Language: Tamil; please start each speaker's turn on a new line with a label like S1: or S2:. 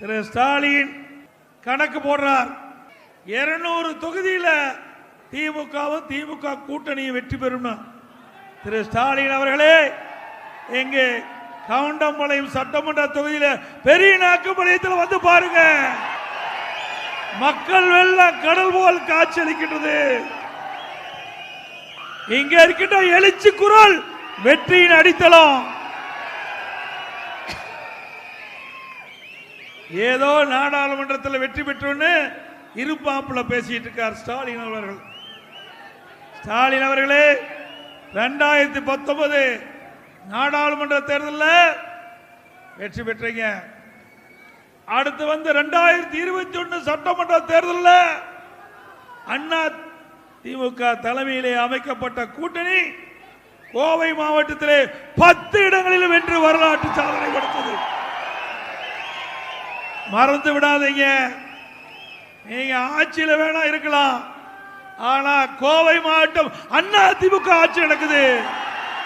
S1: திரு ஸ்டாலின் கணக்கு போடுறார். இருநூறு தொகுதியில் திமுகவும் திமுக கூட்டணியும் வெற்றி பெறும் திரு ஸ்டாலின் அவர்களே இங்கே கவுண்டம்பாளையம் சட்டமன்ற தொகுதியில் பெரிய நாக்குப்பாளையத்தில் வந்து பாருங்க. மக்கள் வெள்ளம் கடல் போல் காட்சியளிக்கின்றது. இங்க இருக்கின்ற எழுச்சி குரல் வெற்றியின் அடித்தளம். ஏதோ நாடாளுமன்றத்தில் வெற்றி பெற்றோன்னு இருப்பாப்புல பேசிட்டு இருக்கார் ஸ்டாலின் அவர்கள். ஸ்டாலின் அவர்களே ரெண்டாயிரத்தி பத்தொன்பது நாடாளுமன்ற தேர்தலில் வெற்றி பெற்றீங்க. அடுத்து வந்து ரெண்டாயிரத்தி இருபத்தி ஒன்னு சட்டமன்ற தேர்தலில் அண்ணா திமுக தலைமையிலே அமைக்கப்பட்ட கூட்டணி கோவை மாவட்டத்திலே பத்து இடங்களில் வென்று வரலாற்று மறந்து விடாதீங்க. நீங்க ஆட்சியில் வேணா இருக்கலாம். ஆனா கோவை மாவட்டம் அண்ணா திமுக ஆட்சி நடக்குது.